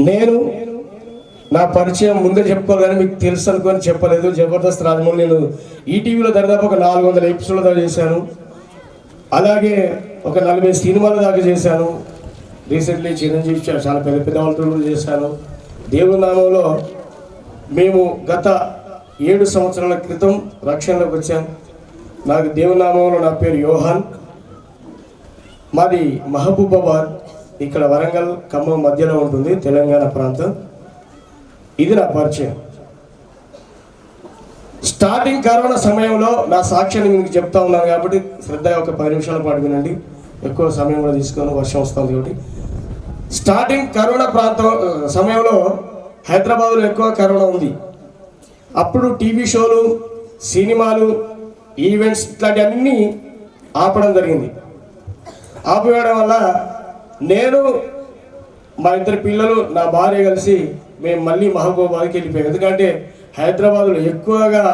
నేను నా పరిచయం ముందే చెప్పుకోవాలని మీకు తెలుసు అనుకొని చెప్పలేదు. జబర్దస్త్ రాజమౌళి నేను ఈటీవీలో దాదాపు ఒక నాలుగు వందల ఎపిసోడ్ల దాకా చేశాను. అలాగే ఒక నలభై సినిమాల దాకా చేశాను. రీసెంట్లీ చిరంజీవి చాలా పెద్ద పెద్ద వాళ్ళతో కూడా చేశాను. దేవుని నామంలో మేము గత ఏడు సంవత్సరాల క్రితం రక్షణలోకి వచ్చాం. నాకు దేవుని నామంలో నా పేరు యోహాన్. మాది మహబూబాబాద్. ఇక్కడ వరంగల్ ఖమ్మం మధ్యలో ఉంటుంది తెలంగాణ ప్రాంతం. ఇది నా పరిచయం. స్టార్టింగ్ కరోనా సమయంలో నా సాక్ష్యాన్ని మీకు చెప్తా ఉన్నాను కాబట్టి శ్రద్ధగా ఒక పది నిమిషాల పాటు వినండి. ఎక్కువ సమయం కూడా తీసుకొని వర్షం వస్తుంది కాబట్టి. స్టార్టింగ్ కరోనా ప్రాంతం సమయంలో హైదరాబాద్లో ఎక్కువ కరోనా ఉంది. అప్పుడు టీవీ షోలు సినిమాలు ఈవెంట్స్ ఇట్లాంటివన్నీ ఆపడం జరిగింది. ఆపివేయడం వల్ల నేను మా ఇద్దరు పిల్లలు నా భార్య కలిసి మేము మళ్ళీ మహబూబాబాద్కి వెళ్ళిపోయాం. ఎందుకంటే హైదరాబాద్లో ఎక్కువగా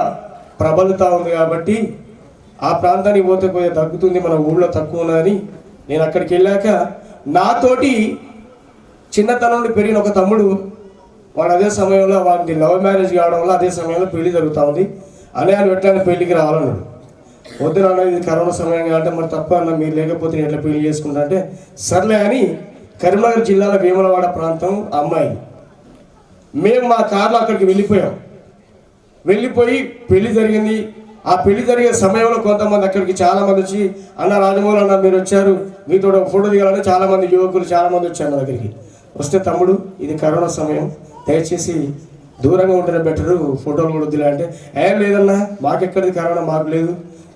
ప్రబలుతూ ఉంది కాబట్టి ఆ ప్రాంతానికి పోతే పోతే తగ్గుతుంది మన ఊళ్ళో తక్కువ ఉన్నదని నేను అక్కడికి వెళ్ళాక నాతోటి చిన్నతనంలో పెరిగిన ఒక తమ్ముడు వాడు అదే సమయంలో వాడిని లవ్ మ్యారేజ్ కావడం వల్ల అదే సమయంలో పెళ్ళి జరుగుతూ ఉంది. అనే ఆయన పెట్టడానికి పెళ్ళికి రావాలన్నాడు. వద్దు ఇది కరోనా సమయం కాబట్టి మరి తప్ప అన్న మీరు లేకపోతే నేను ఎట్లా పెళ్ళి చేసుకుంటా అంటే సర్లే అని కరీంనగర్ జిల్లాలో వేములవాడ ప్రాంతం అమ్మాయి. మేము మా కార్లో అక్కడికి వెళ్ళిపోయాం. వెళ్ళిపోయి పెళ్ళి జరిగింది. ఆ పెళ్ళి జరిగే సమయంలో కొంతమంది అక్కడికి చాలామంది వచ్చి అన్న రాజమౌళి అన్న మీరు వచ్చారు మీతో ఫోటో దిగాలని చాలామంది యువకులు చాలామంది వచ్చారు నా దగ్గరికి. వస్తే తమ్ముడు ఇది కరోనా సమయం. దయచేసి దూరంగా ఉంటేనే బెటరు ఫోటోలు కూడా వద్దులే అంటే. ఏం లేదన్నా మాకెక్కడిది కరోనా మాకు లేదు.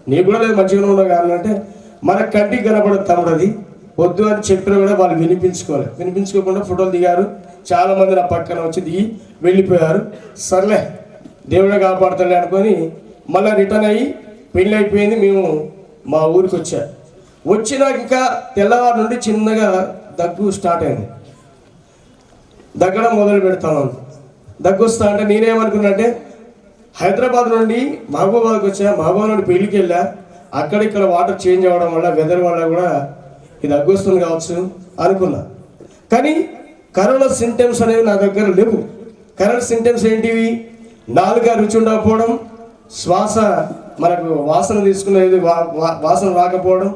నీకు కూడా లేదు మంచిగానే ఉండవు కానీ అంటే మన కంటికి కనపడదు తమ్ముడు అది వద్దు అని చెప్పినా కూడా వాళ్ళు వినిపించుకోవాలి వినిపించుకోకుండా ఫోటోలు దిగారు. చాలామంది నా పక్కన వచ్చి దిగి వెళ్ళిపోయారు. సర్లే దేవుడే కాపాడుతాడు అనుకొని మళ్ళీ రిటర్న్ అయ్యి పెళ్ళి అయిపోయింది మేము మా ఊరికి వచ్చా. వచ్చినాక ఇంకా తెల్లవారు నుండి చిన్నగా దగ్గు స్టార్ట్ అయింది. దగ్గడం మొదలు పెడతాను. దగ్గు వస్తా అంటే నేనేమనుకున్నా అంటే హైదరాబాద్ నుండి మహబూబాద్కి వచ్చా మహబూబాద్ నుండి పెళ్ళికి వెళ్ళా. అక్కడ ఇక్కడ వాటర్ చేంజ్ అవ్వడం వల్ల వెదర్ వల్ల కూడా ఇది అగ్గొస్తుంది వస్తుంది కావచ్చు అనుకున్నా. కానీ కరోనా సింటమ్స్ అనేవి నా దగ్గర లేవు. కరోనా సింటమ్స్ ఏంటివి? నాలుక రుచి ఉండకపోవడం శ్వాస మనకు వాసన తీసుకునేది వా- వా- వాసన రాకపోవడం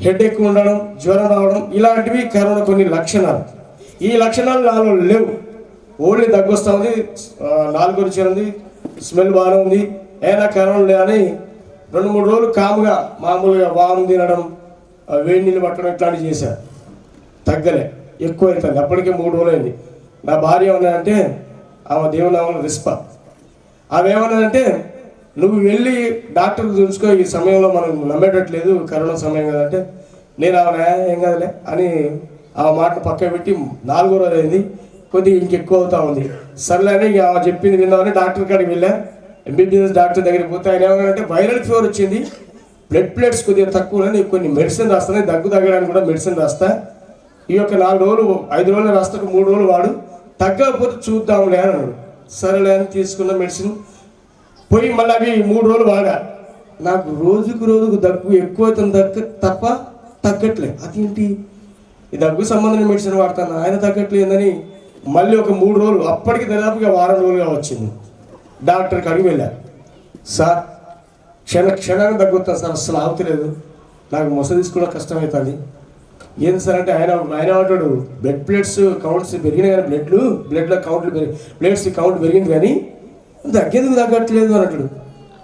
హెడ్ ఎక్కువ ఉండడం జ్వరం రావడం ఇలాంటివి కరోనా కొన్ని లక్షణాలు. ఈ లక్షణాలు నాలో లేవు. ఓన్లీ దగ్గు నాలుగు రుచి ఉంది స్మెల్ బాగానే ఉంది. ఏనా కరోనా లేదని రెండు మూడు రోజులు కాముగా మామూలుగా వాము తినడం వేడి నీళ్ళు పట్టడం ఇట్లాంటివి చేశారు తగ్గలే. ఎక్కువ అవుతుంది. అప్పటికే మూడు రోజులు అయింది. నా భార్య ఏమన్నాదంటే ఆమె దేవునామం రిస్ప. ఆమె నువ్వు వెళ్ళి డాక్టర్ చూసుకో ఈ సమయంలో మనం నమ్మేటట్లేదు కరోనా సమయం కదంటే నేను ఆమె ఏం కాదులే అని ఆ మాట పక్క పెట్టి నాలుగో రోజు అయింది. కొద్దిగా ఇంకెక్కువ అవుతా ఉంది. సర్లే అని ఇక చెప్పింది విందామని డాక్టర్ కాడికి వెళ్ళా. ఎంబీబీఎస్ డాక్టర్ దగ్గరికి పోతే ఆయన ఏమన్నారంటే వైరల్ ఫీవర్ వచ్చింది. బ్లడ్ ప్లేట్స్ కొద్దిగా తక్కువ ఉన్నాయి. నీకు కొన్ని మెడిసిన్ రాస్తాను దగ్గు తగ్గడానికి కూడా మెడిసిన్ రాస్తా. ఈ యొక్క నాలుగు రోజులు ఐదు రోజులు రాస్తా మూడు రోజులు వాడు తగ్గకపోతే చూద్దాంలే అని అన్నాడు. సరేలే అని తీసుకున్న మెడిసిన్ పోయి మళ్ళీ అవి మూడు రోజులు వాడా. నాకు రోజుకు రోజుకు దగ్గు ఎక్కువ అవుతుంది దగ్గ తప్ప తగ్గట్లే. అదేంటి? ఈ దగ్గు సంబంధించిన మెడిసిన్ వాడతాను? ఆయన తగ్గట్లేదని మళ్ళీ ఒక మూడు రోజులు అప్పటికి దాదాపుగా వారం రోజులుగా వచ్చింది. డాక్టర్కి అడిగి వెళ్ళారు సార్ క్షణ క్షణాన్ని తగ్గుతా సార్ అసలు ఆగుతలేదు. నాకు మొస తీసుకోవడం కష్టమవుతుంది ఏంది సార్ అంటే ఆయన ఆయన అంటాడు బ్లడ్ ప్లేట్స్ కౌంట్స్ పెరిగినాయి కానీ బ్లడ్లు బ్లడ్లో కౌంట్లు పెరిగి ప్లేట్స్ కౌంట్ పెరిగింది కానీ తగ్గేందుకు తగ్గట్లేదు అని అంటాడు.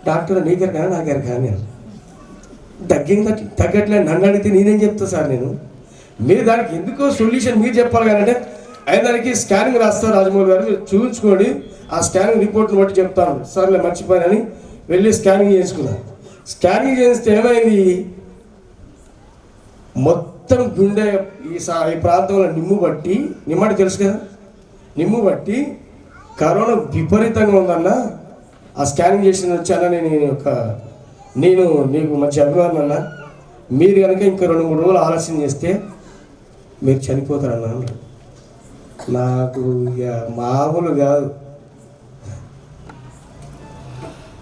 డాక్టర్ దగ్గర కానీ నాకెరు కానీ తగ్గింది తగ్గట్లేదు. నన్ను అడిగితే నేనేం చెప్తా సార్ నేను? మీరు దానికి ఎందుకో సొల్యూషన్ మీరు చెప్పాలి కానీ అంటే ఆయన దానికి స్కానింగ్ రాస్తారు రాజమౌళి గారు. మీరు చూపించుకోండి. ఆ స్కానింగ్ రిపోర్ట్ని బట్టి చెప్తాను. సర్లే మర్చిపోయానని వెళ్ళి స్కానింగ్ చేయించుకున్నాను స్కానింగ్ చేస్తే ఏమైంది? మొత్తం గుండె ఈ సా ఈ ప్రాంతంలో నిమ్ము బట్టి నిమ్మటి తెలుసు కదా? నిమ్ము బట్టి కరోనా విపరీతంగా ఉందన్న ఆ స్కానింగ్ చేసిన వచ్చాన నేను ఒక నేను నీకు మంచి అభిమానం అన్న. మీరు కనుక ఇంకా రెండు మూడు రోజులు ఆలస్యం చేస్తే మీరు చనిపోతారన్నా నాకు ఇక మామూలు కాదు.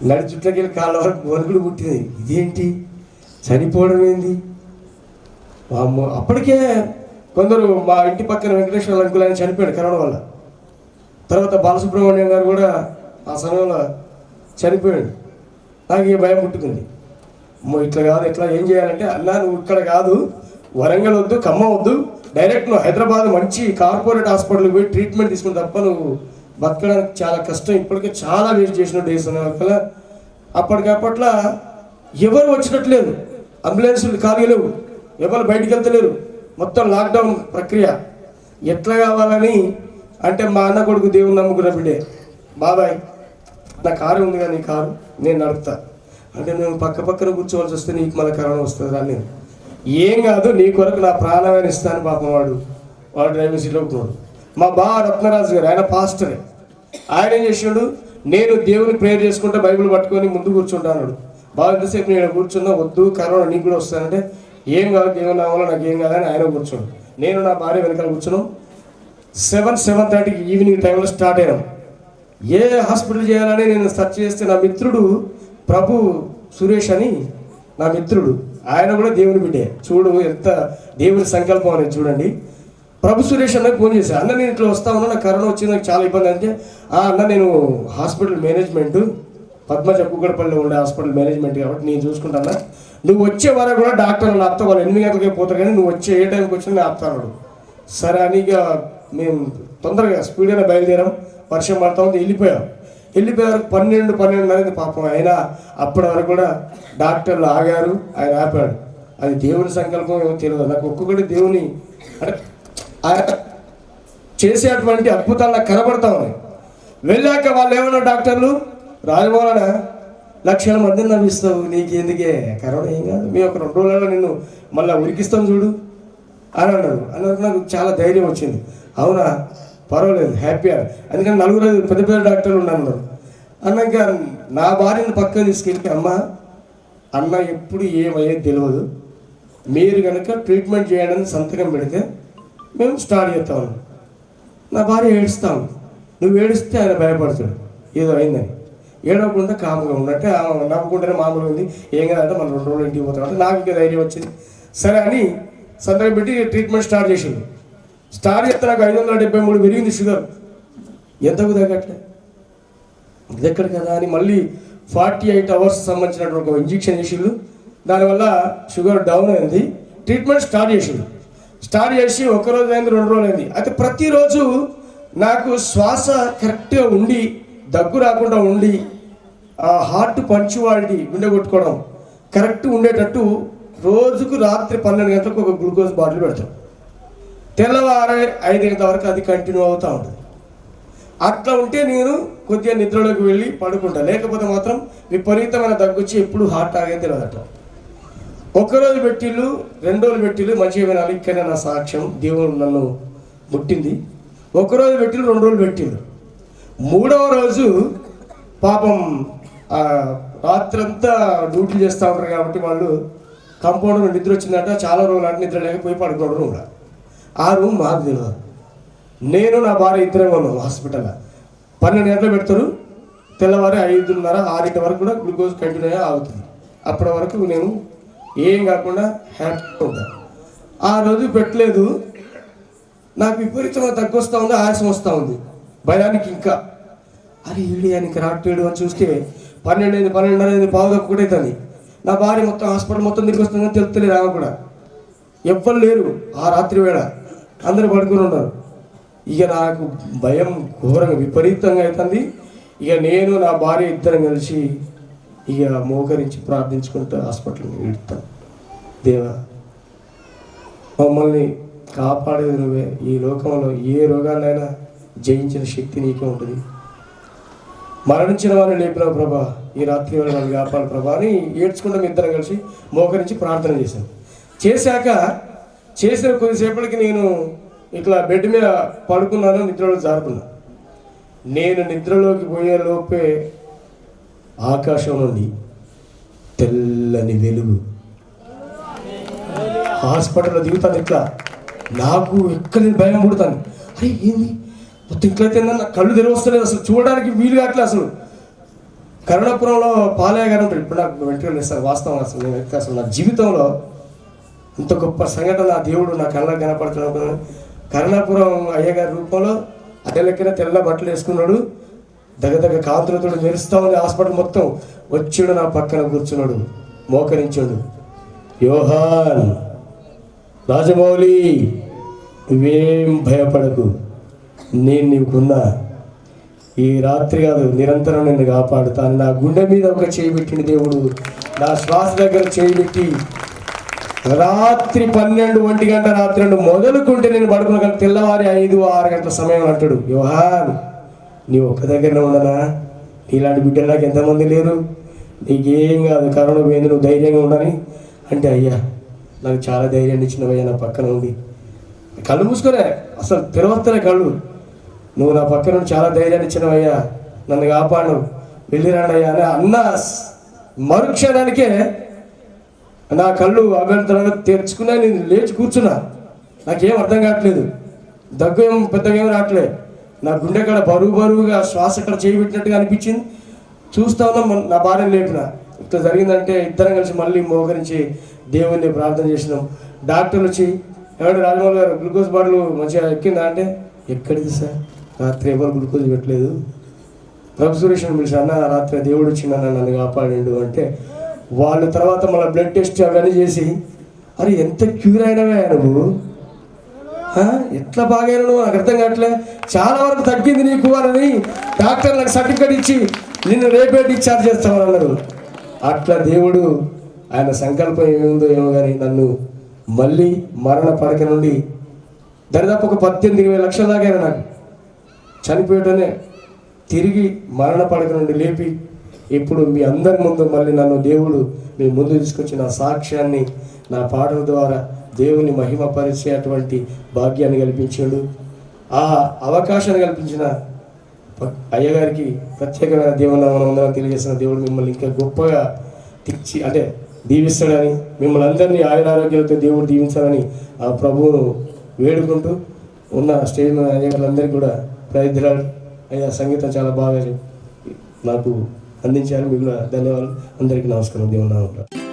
నడి చుట్లకెళ్ళి కాళ్ళ వరకు వణుకుడు పుట్టింది. ఇదేంటి? చనిపోవడం ఏంది? వామ్మో అప్పటికే కొందరు మా ఇంటి పక్కన వెంకటేశ్వర అంకుల్ ఆయన చనిపోయాడు కరోనా వల్ల. తర్వాత బాలసుబ్రహ్మణ్యం గారు కూడా ఆ సమయంలో చనిపోయాడు. నాకు ఏ భయం పుట్టుకుంది. ఇట్లా కాదు ఇట్లా ఏం చేయాలంటే అన్నా నువ్వు ఇక్కడ కాదు. వరంగల్ వద్దు ఖమ్మం వద్దు. డైరెక్ట్ నువ్వు హైదరాబాద్ మంచి కార్పొరేట్ హాస్పిటల్కి పోయి ట్రీట్మెంట్ తీసుకుని తప్ప నువ్వు బతకడానికి చాలా కష్టం. ఇప్పటికే చాలా వేస్ట్ చేసిన డేస్ ఉన్నాయి అక్కడ అప్పటికప్పట్లా ఎవరు వచ్చినట్లేదు. అంబులెన్సులు ఖాళీ లేవు. ఎవరు బయటికి వెళ్తలేరు. మొత్తం లాక్డౌన్ ప్రక్రియ. ఎట్లా కావాలని అంటే మా అన్న కొడుకు దేవుని నమ్ముకున్న బిడ్డే. బాబాయ్ నా కారు ఉంది కానీ కారు నేను నడుపుతా. అంటే మేము పక్క పక్కన కూర్చోవాల్సి వస్తే నీకు మళ్ళీ కరోనా వస్తుంది రా నేను. ఏం కాదు నీ కొరకు నా ప్రాణమైన ఇస్తాను పాపం వాడు. వాడు డ్రైవింగ్ సీట్లో ఉంటున్నాడు మా బా రత్నరాజు గారు ఆయన పాస్టరే ఆయన ఏం చేసాడు? నేను దేవుని ప్రేయర్ చేసుకుంటే బైబిల్ పట్టుకొని ముందు కూర్చుంటాను బాగా ఎంతసేపు నేను కూర్చున్నా వద్దు కరోనా నీకు కూడా వస్తానంటే ఏం కాదు దేవుని నామంలో నాకు ఏం కాదని ఆయన కూర్చోడు నేను నా భార్య వెనకాల కూర్చున్నాం. సెవెన్ సెవెన్ థర్టీకి ఈవినింగ్ టైంలో స్టార్ట్ అయినాం. ఏ హాస్పిటల్ చేయాలని నేను సెర్చ్ చేస్తే నా మిత్రుడు ప్రభు సురేష్ అని నా మిత్రుడు. ఆయన కూడా దేవుని బిడ్డే. చూడు ఎంత దేవుని సంకల్పం అనేది చూడండి. ప్రభు సురేష్ అన్నకు ఫోన్ చేశాను అన్న నేను ఇట్లా వస్తా ఉన్నా నాకు కరోనా వచ్చింది నాకు చాలా ఇబ్బంది అంటే "ఆ, అన్న నేను హాస్పిటల్ మేనేజ్మెంట్ పద్మజ కుక్కడపల్లిలో ఉండే హాస్పిటల్ మేనేజ్మెంట్ కాబట్టి నేను చూసుకుంటాను నువ్వు వచ్చే వరకు కూడా డాక్టర్ నా అత్త వాళ్ళు ఎనిమిది గంటలకే పోతారు కానీ నువ్వు వచ్చే ఏ టైంకి వచ్చినా నేను ఆపుతాను సరే అని ఇక మేము తొందరగా స్పీడ్గా బయలుదేరాం వర్షం పడతా ఉంది వెళ్ళిపోయాం. వెళ్ళిపోయారు పన్నెండు పన్నెండు అనేది పాపం. ఆయన అప్పటి వరకు కూడా డాక్టర్లు ఆగారు ఆయన ఆపాడు. అది దేవుని సంకల్పం ఏమో తెలియదు. నాకు ఒక్కొక్కటి దేవుని అంటే ఆయన చేసేటువంటి అద్భుతాలు నాకు కనబడతా ఉన్నాయి. వెళ్ళాక వాళ్ళు ఏమన్నా డాక్టర్లు? రాజమౌళన లక్షల మందిని నవ్విస్తావు నీకెందుకే? కరోనా ఏం కాదు. మేము ఒక రెండు రోజులలో నిన్ను మళ్ళీ ఉరికిస్తాం చూడు అని అన్నారు. అన్నారు నాకు చాలా ధైర్యం వచ్చింది. అవునా? పర్వాలేదు హ్యాపీ అందుకని నలుగురు పెద్ద పెద్ద డాక్టర్లు ఉన్నారు అన్నాక నా భార్యను పక్కన తీసుకెళ్ళి అమ్మ అన్న ఎప్పుడు ఏమయ్యేది తెలియదు మీరు కనుక ట్రీట్మెంట్ చేయడానికి సంతకం పెడితే మేము స్టార్ట్ చేస్తాము నా భార్య ఏడుస్తాం. నువ్వు ఏడిస్తే ఆయన భయపడతాడు. ఏదో అయిందని. ఏడవకుండా కాముగా ఉన్నట్టే నవ్వుకుంటేనే మామూలుగా ఉంది. ఏం కాదంటే మనం రెండు రోజులు ఇంటికి పోతాం అంటే నాకు ఇంకా ధైర్యం వచ్చింది. సరే అని సంతకం పెట్టి ట్రీట్మెంట్ స్టార్ట్ చేసింది. స్టార్ చేస్తే నాకు ఐదు వందల డెబ్బై మూడు పెరిగింది షుగర్. ఎంతకు తగ్గట్లే? దగ్గర కదా అని మళ్ళీ ఫార్టీ ఎయిట్ అవర్స్ సంబంధించినటువంటి ఒక ఇంజెక్షన్ చేసిండు. దానివల్ల షుగర్ డౌన్ అయింది. ట్రీట్మెంట్ స్టార్ట్ చేసిండు. స్టార్ట్ చేసి ఒక రోజు అయింది రెండు రోజులు అయింది. అయితే ప్రతిరోజు నాకు శ్వాస కరెక్ట్గా ఉండి దగ్గు రాకుండా ఉండి ఆ హార్ట్ పంచువాలిటీ గుండె కొట్టుకోవడం కరెక్ట్ ఉండేటట్టు రోజుకు రాత్రి పన్నెండు గంటలకు ఒక గ్లూకోజ్ బాటిల్ పెడతాం. తెల్లవారే ఐదు వరకు అది కంటిన్యూ అవుతూ ఉంటుంది. అట్లా ఉంటే నేను కొద్దిగా నిద్రలోకి వెళ్ళి పడుకుంటా. లేకపోతే మాత్రం విపరీతమైన దగ్గొచ్చి ఎప్పుడు హార్ట్ ఆగే తెలియదట. ఒక్కరోజు పెట్టిళ్ళు రెండు రోజులు పెట్టిళ్ళు మంచిగా వినాలి. ఇక్కడ నా సాక్ష్యం. దేవుడు నన్ను ముట్టింది. ఒకరోజు పెట్టిళ్ళు రెండు రోజులు పెట్టిళ్ళు. మూడవ రోజు పాపం రాత్రంతా డ్యూటీ చేస్తూ ఉంటారు కాబట్టి వాళ్ళు కంపౌండర్ నిద్ర వచ్చిందంట. చాలా రోజులు అంటే నిద్ర లేకపోయి పడుకోవడం కూడా. ఆ రూమ్ మాకు తెలియదు నేను నా భార్య ఇద్దరే ఉన్నాం హాస్పిటల్లో పన్నెండు గంటలు పెడతారు. తెల్లవారి ఐదున్నర ఆరింటి వరకు కూడా గ్లూకోజ్ కంటిన్యూ అవుతుంది అప్పటి వరకు నేను ఏం కాకుండా హ్యాపీగా ఉంటాను ఆ రోజు పెట్టలేదు. నాకు విపరీతంగా దగ్గు వస్తూ ఉంది ఆయాసం వస్తూ ఉంది. భయానికి ఇంకా. అరే ఈడు ఆయనకి రాట్లేడు అని చూస్తే పన్నెండు అయింది పన్నెండున్నర అయింది పావుగా ఒకటి నా భార్య మొత్తం హాస్పిటల్ మొత్తం తిరిగి వస్తుందని తెలుస్తలేదు ఆమె కూడా. ఎవ్వరు లేరు ఆ రాత్రి వేళ. అందరు పడుకుని ఉన్నారు. ఇక నాకు భయం ఘోరంగా విపరీతంగా అవుతుంది. ఇక నేను నా భార్య ఇద్దరం కలిసి ఇక మోకరించి ప్రార్థించుకుంటూ హాస్పిటల్ని వెళ్తాను దేవా మమ్మల్ని కాపాడేది నువ్వే. ఈ లోకంలో ఏ రోగాన్నైనా జయించిన శక్తి నీకే ఉంటుంది. మరణించిన వారిని లేపినావు ప్రభా. ఈ రాత్రి వేళ నన్ను కాపాడు ప్రభా అని ఏడ్చుకుంటాం ఇద్దరం కలిసి మోకరించి ప్రార్థన చేశాను చేశాక చేసిన కొద్దిసేపటికి నేను ఇట్లా బెడ్ మీద పడుకున్నాను నిద్రలో జారుకున్నా. నేను నిద్రలోకి పోయే లోపే ఆకాశం ఉంది. తెల్లని వెలుగు. హాస్పిటల్లో దిగుతాను ఇట్లా. నాకు ఎక్కడ భయం పుడతాను అరే ఏంది? మొత్తం ఇట్లయితే నా కళ్ళు తెరవస్తలేదు అసలు. చూడడానికి వీలు కావట్లే అసలు. కరుణాపురంలో పాలయ్య గారు ఉంటారు. ఇప్పుడు నాకు వెంటనే వాస్తవం అసలు నేను అసలు నా జీవితంలో ఇంత గొప్ప సంఘటన ఆ దేవుడు నా కళ్ళకు కనపడుతున్నాడు కరుణాపురం అయ్యగారి రూపంలో అదే లెక్కన తెల్ల బట్టలు వేసుకున్నాడు. దగ్గర కాంతులతో మెరుస్తా ఉంది హాస్పిటల్ మొత్తం. వచ్చాడు నా పక్కన కూర్చున్నాడు. మోకరించాడు. యోహాన్ రాజమౌళి నువ్వేం భయపడకు. నేను నీకున్నా. ఈ రాత్రి కాదు నిరంతరం నిన్ను కాపాడుతాను నా గుండె మీద ఒక చేయి పెట్టిన దేవుడు. నా శ్వాస దగ్గర చేయి పెట్టి రాత్రి పన్నెండు ఒంటి గంట రాత్రి రెండు మొదలుకుంటే నేను పడుకున్న గంట తెల్లవారి ఐదు ఆరు గంటల సమయం అంటాడు. యోహాన్ నీ ఒక్క దగ్గరనే ఉండనా? నీలాంటి బిడ్డలు నాకు ఎంతమంది లేరు? నీకేం కాదు కరోనా పోయింది నువ్వు ధైర్యంగా ఉండని? అంటే అయ్యా నాకు చాలా ధైర్యాన్ని ఇచ్చినవయ్యా నా పక్కన ఉంది కళ్ళు మూసుకునే అసలు తెరవస్తలే కళ్ళు. నువ్వు నా పక్కన చాలా ధైర్యాన్ని ఇచ్చినవయ్యా నన్ను కాపాడు. వెళ్ళిరాడయ్యా అని అన్న మరుక్షణానికే నా కళ్ళు అభ్యంతరంగా తెరుచుకున్నా నేను లేచి కూర్చున్నా. నాకేం అర్థం కావట్లేదు. దగ్గు ఏం పెద్దగా ఏం రావట్లేదు నా గుండె కాడ బరువు బరువుగా శ్వాస ఇక్కడ చేయబెట్టినట్టుగా అనిపించింది. చూస్తా ఉన్నా నా భార్యను లేపిన. ఇట్లా జరిగిందంటే ఇద్దరం కలిసి మళ్ళీ మోకరించి దేవుణ్ణి ప్రార్థన చేసినాం. డాక్టర్లు వచ్చి ఏమంటే రాజమౌళి గారు గ్లూకోజ్ బాటిల్ మంచిగా ఎక్కిందా అంటే ఎక్కడిది సార్? రాత్రి ఎవరు గ్లూకోజ్ పెట్టలేదు. ప్రభు సురేష్ పిలిచి అన్న రాత్రి దేవుడు వచ్చిందన్న నన్ను కాపాడిండు అంటే వాళ్ళు తర్వాత మళ్ళీ బ్లడ్ టెస్ట్ అవన్నీ చేసి అరే ఎంత క్యూర్ అయినవే నువ్వు? ఎట్లా బాగైనా నువ్వు? నాకు అర్థం కావట్లే. చాలా వరకు తగ్గింది నీకు అని డాక్టర్ నాకు సర్టిఫికేట్ ఇచ్చి నిన్ను రేపే డిశ్చార్జ్ చేస్తామని అన్నారు. అట్లా దేవుడు ఆయన సంకల్పం ఏముందో ఏమో కానీ నన్ను మళ్ళీ మరణ పడక నుండి దరిదాపు ఒక పద్దెనిమిది ఇరవై లక్షల దాకా నాకు. చనిపోయటనే తిరిగి మరణ పడక నుండి లేపి ఇప్పుడు మీ అందరి ముందు మళ్ళీ నన్ను దేవుడు మీ ముందు తీసుకొచ్చి నా సాక్ష్యాన్ని నా పాటల ద్వారా దేవుని మహిమపరిచేటువంటి భాగ్యాన్ని కల్పించాడు. ఆ అవకాశాన్ని కల్పించిన అయ్యగారికి ప్రత్యేకమైన దేవునామనం తెలియజేసిన దేవుడు మిమ్మల్ని ఇంకా గొప్పగా తెచ్చి అంటే దీవిస్తాడని మిమ్మల్ని అందరినీ ఆయురారోగ్యాలతో దేవుడు దీవించాలని ఆ ప్రభువును వేడుకుంటూ ఉన్న స్టేజ్ మీద అయ్యగారులందరికీ కూడా ప్రయత్నాలు అయ్యా సంగీతం చాలా బాగా నాకు అందించారు. మీకు ధన్యవాదాలు. అందరికీ నమస్కారం. దేవుడు నామములో.